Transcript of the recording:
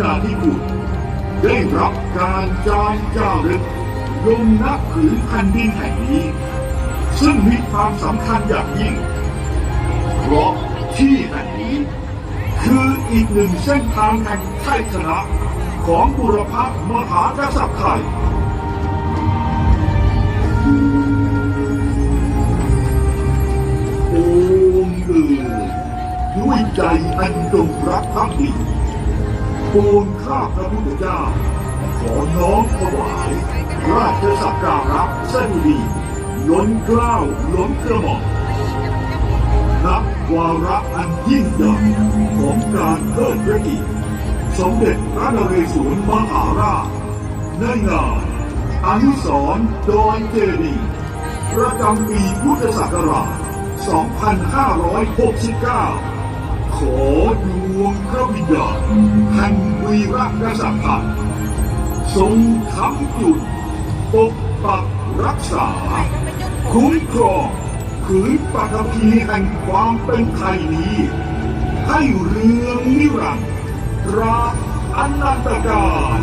ณาธิคุณ ได้รับการจองจารึกลงนับผืนแผ่นดินแห่งนี้ ซึ่งมีความสำคัญอย่างยิ่ง เพราะที่แห่งนี้ คืออีกหนึ่งเส้นทางแห่งชัยชนะของบุรพมหากษัตริย์ไทยโอมเอ่ยด้วยใจอันจงรักภักดี ปูนข้าพระพุทธเจ้า ขอน้อมถวาย ราชสักการะสดุดีล้นเกล้าวล้นกระหม่อมนับวาระอันยิ่งใหญ่ของการเทิดพระเกียรติสมเด็จพระนเรศวรมหาราชในงานอนุสรณ์ดอยเจดียประจำปีพุทธศักราช 2569 ขอด วงพระวิญญาณแห่งวีรกษัตริย์ทรงค้ำจุดปกปักรักษา คุ้มครองขืนปฐพีแห่งความเป็นไทยนี้ ให้เรืองนิรันดร์ราบอนันตกาล